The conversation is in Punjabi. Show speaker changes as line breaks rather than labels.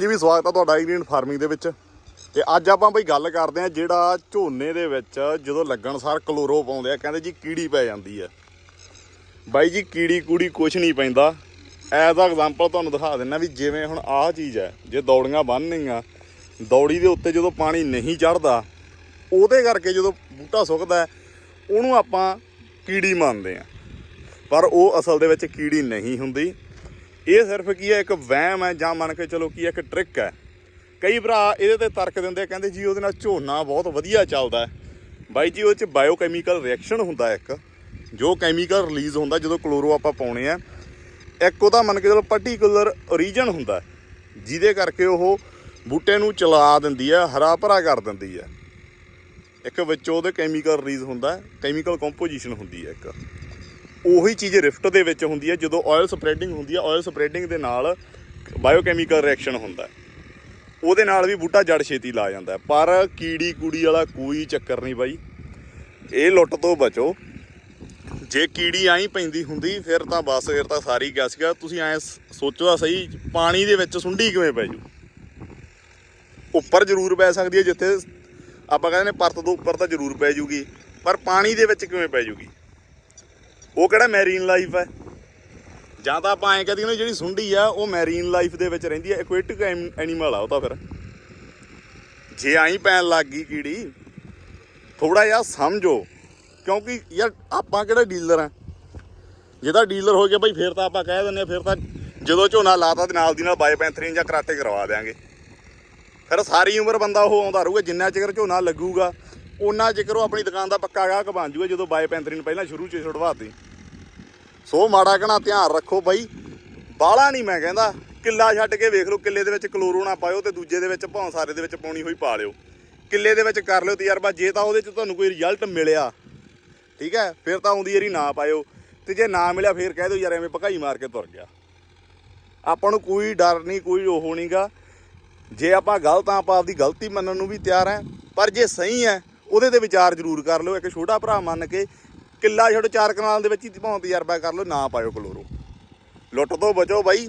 ਜੀ ਵੀ ਸਵਾਗਤ ਆ ਤੁਹਾਡਾ ਇੰਡੀਅਨ ਫਾਰਮਿੰਗ ਦੇ ਵਿੱਚ। ਤੇ ਅੱਜ ਆਪਾਂ ਬਈ ਗੱਲ ਕਰਦੇ ਆ ਜਿਹੜਾ ਝੋਨੇ ਦੇ ਵਿੱਚ ਜਦੋਂ ਲੱਗਣ ਸਾਰ ਕਲੋਰੋ ਪਾਉਂਦੇ ਆ, ਕਹਿੰਦੇ ਜੀ ਕੀੜੀ ਪੈ ਜਾਂਦੀ ਆ। ਬਾਈ ਜੀ, ਕੀੜੀ ਕੂੜੀ ਕੁਛ ਨਹੀਂ ਪੈਂਦਾ। ਐਜ਼ ਆ ਐਗਜ਼ਾਮਪਲ ਤੁਹਾਨੂੰ ਦਿਖਾ ਦਿੰਨਾ ਵੀ ਜਿਵੇਂ ਹੁਣ ਆਹ ਚੀਜ਼ ਹੈ ਜੇ ਦੌੜੀਆਂ ਬੰਨ੍ਹਣੀਆਂ, ਦੌੜੀ ਦੇ ਉੱਤੇ ਜਦੋਂ ਪਾਣੀ ਨਹੀਂ ਚੜਦਾ ਉਹਦੇ ਕਰਕੇ ਜਦੋਂ ਬੂਟਾ ਸੁੱਕਦਾ ਉਹਨੂੰ ਆਪਾਂ ਕੀੜੀ ਮੰਨਦੇ ਆ ਪਰ ਉਹ ਅਸਲ ਦੇ ਵਿੱਚ ਕੀੜੀ ਨਹੀਂ ਹੁੰਦੀ। ਇਹ ਸਿਰਫ ਕੀ ਹੈ ਇੱਕ ਵਹਿਮ ਹੈ ਜਾਂ ਮੰਨ ਕੇ ਚਲੋ ਕੀ ਹੈ ਇੱਕ ਟ੍ਰਿਕ ਹੈ। ਕਈ ਭਰਾ ਇਹਦੇ ਤੇ ਤਰਕ ਦਿੰਦੇ ਆ, ਕਹਿੰਦੇ ਜੀ ਉਹਦੇ ਨਾਲ ਝੋਨਾ ਬਹੁਤ ਵਧੀਆ ਚੱਲਦਾ ਹੈ। ਬਾਈ ਜੀ ਉਹਦੇ ਚ ਬਾਇਓਕੈਮੀਕਲ ਰਿਐਕਸ਼ਨ ਹੁੰਦਾ ਇੱਕ। ਜੋ ਕੈਮੀਕਲ ਰਿਲੀਜ਼ ਹੁੰਦਾ ਜਦੋਂ ਕਲੋਰੋ ਆਪਾਂ ਪਾਉਣੇ ਆ ਇੱਕ ਉਹਦਾ ਮੰਨ ਕੇ ਚਲੋ ਪਾਰਟਿਕੂਲਰ ਰੀਜਨ ਹੁੰਦਾ ਜਿਹਦੇ ਕਰਕੇ ਉਹ ਬੂਟੇ ਨੂੰ ਚਲਾ ਦਿੰਦੀ ਹੈ ਹਰਾ ਭਰਾ ਕਰ ਦਿੰਦੀ ਹੈ। ਇੱਕ ਵਿੱਚ ਉਹਦੇ ਕੈਮੀਕਲ ਰਿਲੀਜ਼ ਹੁੰਦਾ ਕੈਮੀਕਲ ਕੰਪੋਜੀਸ਼ਨ ਹੁੰਦੀ ਹੈ ਇੱਕ। ਉਹੀ ਚੀਜ਼ ਰਿਫਟ ਦੇ ਵਿੱਚ ਹੁੰਦੀ ਹੈ, ਜਦੋਂ ਆਇਲ ਸਪਰੈਡਿੰਗ ਹੁੰਦੀ ਹੈ ਆਇਲ ਸਪਰੈਡਿੰਗ ਦੇ ਨਾਲ ਬਾਇਓਕੈਮੀਕਲ ਰਿਐਕਸ਼ਨ ਹੁੰਦਾ ਉਹਦੇ ਨਾਲ ਵੀ ਬੂਟਾ ਜੜ ਛੇਤੀ ਲਾ ਜਾਂਦਾ ਪਰ ਕੀੜੀ ਕੂੜੀ ਵਾਲਾ ਕੋਈ ਚੱਕਰ ਨਹੀਂ ਬਾਈ। ਇਹ ਲੁੱਟ ਤੋਂ ਬਚੋ। ਜੇ ਕੀੜੀ ਆਈ ਪੈਂਦੀ ਹੁੰਦੀ, ਫਿਰ ਤਾਂ ਬਸ, ਫਿਰ ਤਾਂ ਸਾਰੀ ਗਿਆ ਸੀਗਾ ਤੁਸੀਂ ਐ ਸੋਚੋ ਤਾਂ ਸਹੀ, ਪਾਣੀ ਦੇ ਵਿੱਚ ਸੁੰਡੀ ਕਿਵੇਂ ਪੈ ਜੂ? ਉੱਪਰ ਜ਼ਰੂਰ ਪੈ ਸਕਦੀ ਹੈ ਜਿੱਥੇ, ਆਪਾਂ ਕਹਿੰਦੇ ਨੇ ਪਰਤ ਤੋਂ ਉੱਪਰ ਤਾਂ ਜ਼ਰੂਰ ਪੈ ਜੂਗੀ। ਪਰ ਪਾਣੀ ਦੇ ਵਿੱਚ ਕਿਵੇਂ ਪੈ ਜੂਗੀ? ਉਹ ਕਿਹੜਾ ਮੈਰੀਨ ਲਾਈਫ ਹੈ? ਜਾਂ ਤਾਂ ਆਪਾਂ ਐਂ ਕਹਦੇ ਨੇ, ਜਿਹੜੀ ਸੁੰਡੀ ਆ, ਉਹ ਮੈਰੀਨ ਲਾਈਫ ਦੇ ਵਿੱਚ ਰਹਿੰਦੀ ਹੈ ਐਕੁਆਟਿਕ ਐਨੀਮਲ ਆ ਉਹ ਤਾਂ ਫਿਰ। ਜੇ ਆਈ ਪੈਣ ਲੱਗ ਗਈ ਕੀੜੀ ਥੋੜਾ ਜਿਹਾ ਸਮਝੋ, ਕਿਉਂਕਿ ਯਾਰ ਆਪਾਂ ਕਿਹੜਾ ਡੀਲਰ ਆ? ਜੇ ਤਾਂ ਡੀਲਰ ਹੋ ਗਿਆ, ਬਈ ਫਿਰ ਤਾਂ ਆਪਾਂ ਕਹਿ ਦਿੰਦੇ ਆ, ਫਿਰ ਤਾਂ ਜਦੋਂ ਝੋਨਾ ਲਾਤਾ ਤੇ ਨਾਲ ਦੀ ਨਾਲ ਬਾਇਓਪੈਂਥਰੀਨ ਜਾਂ ਕਰਾਟੇ ਕਰਵਾ ਦੇਾਂਗੇ ਫਿਰ ਸਾਰੀ ਉਮਰ ਬੰਦਾ ਉਹ ਆਉਂਦਾ ਰਹੂਗਾ, ਜਿੰਨਾ ਚਿਰ ਝੋਨਾ ਲੱਗੂਗਾ ਉਹਨਾਂ ਚਿਰ ਉਹ ਆਪਣੀ ਦੁਕਾਨ ਦਾ ਪੱਕਾ ਗਾਹਕ ਬਣ ਜੂਗਾ, ਜਦੋਂ ਬਾਏ ਪੈਂਤਰੀ ਨੂੰ ਪਹਿਲਾਂ ਸ਼ੁਰੂ ਚ ਛੁਡਵਾਤੀ। ਸੋ ਮਾੜਾ ਕਣਾ ਧਿਆਨ ਰੱਖੋ ਬਾਈ। ਬਾਹਲਾ ਨਹੀਂ ਮੈਂ ਕਹਿੰਦਾ, ਕਿੱਲਾ ਛੱਡ ਕੇ ਵੇਖ ਲਓ, ਕਿੱਲੇ ਦੇ ਵਿੱਚ ਕਲੋਰੋ ਨਾ ਪਾਇਓ ਤੇ ਦੂਜੇ ਦੇ ਵਿੱਚ ਭੌਂ ਸਾਰੇ ਦੇ ਵਿੱਚ ਪਾਉਣੀ ਹੋਈ ਪਾ ਲਿਓ। ਕਿੱਲੇ ਦੇ ਵਿੱਚ ਕਰ ਲਿਓ ਤਜਰਬਾ, ਜੇ ਤਾਂ ਉਹਦੇ ਚ ਤੁਹਾਨੂੰ ਕੋਈ ਰਿਜ਼ਲਟ ਮਿਲਿਆ, ਠੀਕ ਹੈ, ਫਿਰ ਤਾਂ ਆਉਂਦੀ ਯਾਰੀ ਨਾ ਪਾਇਓ। ਤੇ ਜੇ ਨਾ ਮਿਲਿਆ, ਫਿਰ ਕਹਿ ਦਿਓ ਯਾਰ ਐਵੇਂ ਭਕਾਈ ਮਾਰ ਕੇ ਤੁਰ ਗਿਆ। ਆਪਾਂ ਨੂੰ ਕੋਈ ਡਰ ਨਹੀਂ ਕੋਈ ਉਹ ਨਹੀਂਗਾ ਜੇ ਆਪਾਂ ਗਲਤ ਆ, ਆਪਾਂ ਆਪਦੀ ਗਲਤੀ ਮੰਨਣ ਨੂੰ ਵੀ ਤਿਆਰ ਹੈ ਪਰ ਜੇ ਸਹੀ ਹੈ ਉਹਦੇ ਤੇ ਵਿਚਾਰ ਜ਼ਰੂਰ ਕਰ ਲਓ, ਇੱਕ ਛੋਟਾ ਭਰਾ ਮੰਨ ਕੇ ਕਿੱਲਾ ਛੱਡ, ਚਾਰ ਕਨਾਲ ਦੇ ਵਿੱਚ ਹੀ ਭਾਵੇਂ ਤਜਰਬਾ ਕਰ ਲਓ, ਨਾ ਪਾਇਓ ਕਲੋਰੋ। ਲੁੱਟ ਤੋਂ ਬਚੋ ਬਾਈ।